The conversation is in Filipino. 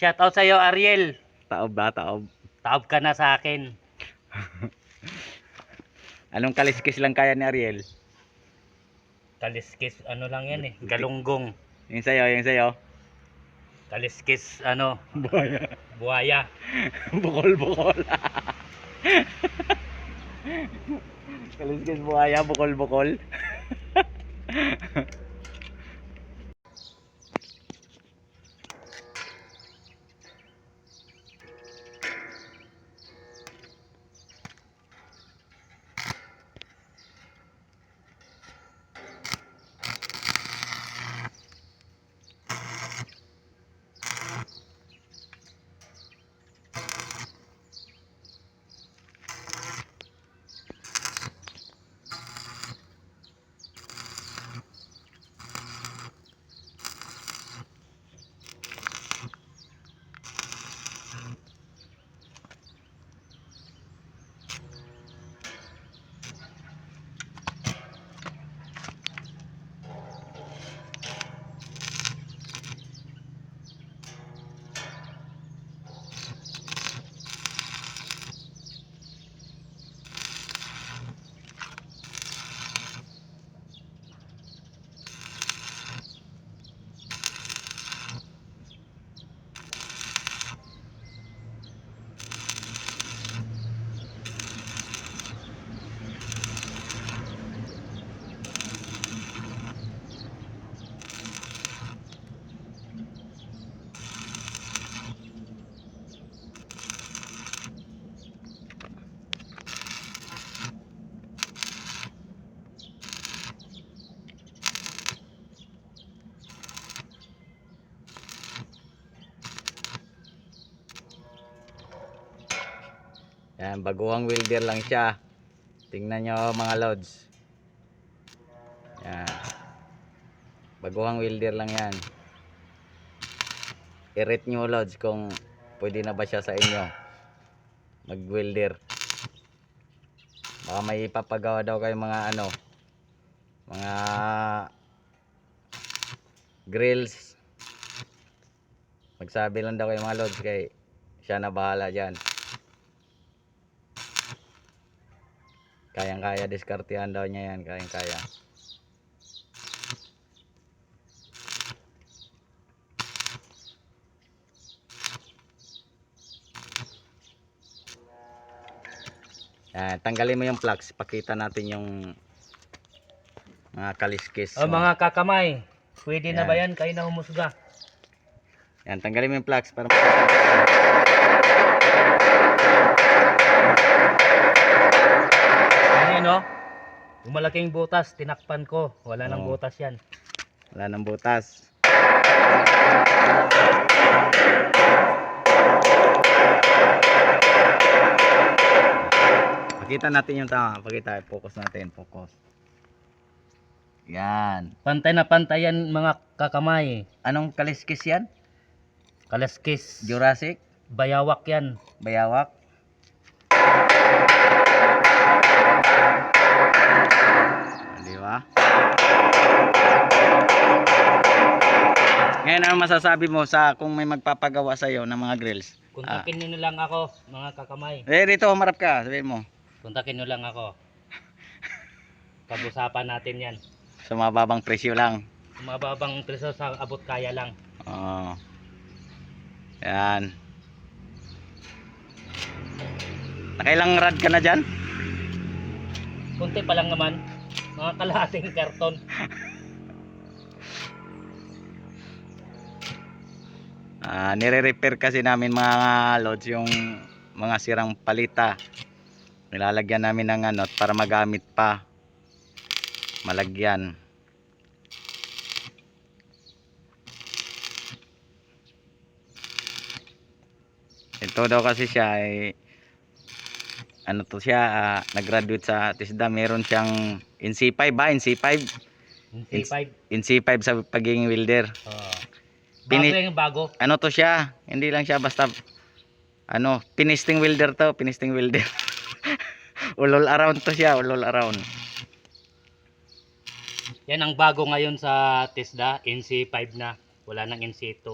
Shoutout sa'yo, Ariel. Taob ba? Taob. Taob ka na sa akin. Anong kaliskis lang kaya ni Ariel? Kaliskis, ano lang yan eh. Galunggong. Yung sa'yo, yung sa'yo. Kaliskis, ano, Buhaya. buhaya. bukol, bukol. kaliskis buhaya, bukol, bukol. Yan, baguhang welder lang siya. Tingnan nyo mga lods. Yan. Baguhang welder lang yan. I-rate nyo lods kung pwede na ba siya sa inyo. Mag-welder. Baka may ipapagawa daw kayo mga ano. Mga grills. Magsabi lang daw kayo mga lods kay siya na bahala dyan. Kayang kaya diskartehan daw niya yan. Kayang kaya. Yan, tanggalin mo yung plugs. Pakita natin yung mga kaliskis. O mga kakamay, pwede na Yan. ba yan? Kayo na humusga. Yan, tanggalin mo yung plugs para Ayan o. Yung malaking butas, tinakpan ko. Wala nang Oo. butas yan. wala nang butas. Pakita natin yung tama. Pakita, focus natin, focus. Yan. Pantay na pantay yan mga kakamay. Anong kaliskis yan? Kalaskis, Jurassic? bayawak yan. Bayawak? Ba? Ngayon, ano masasabi mo sa kung may magpapagawa sa iyo ng mga grills? Ah. Kontakin nyo na lang ako, mga kakamay. Eh, dito, humarap ka. Sabihin mo. Kontakin nyo lang ako. Pag-usapan natin yan. Sa mababang presyo lang. Mababang preso sa abot kaya lang. Oo. Yan. Nakailang rad ka na dyan? Kunti pa lang naman. Mga kalahating karton. Ah, nire-repair kasi namin mga loads yung mga sirang palita. Nilalagyan namin ng ano para magamit pa. Malagyan. Ito daw kasi siya ay ano to siya, ah, nag-graduate sa TISDA, meron siyang NC5 ba? NC5? C5. NC5 sa pagiging welder. Oh. Pini- Bago yung bago. ano to siya hindi lang siya basta ano pinisting welder to pinisting welder ulol around to siya ulol around Yan ang bago ngayon sa TESDA, NC5 na. Wala nang NC2.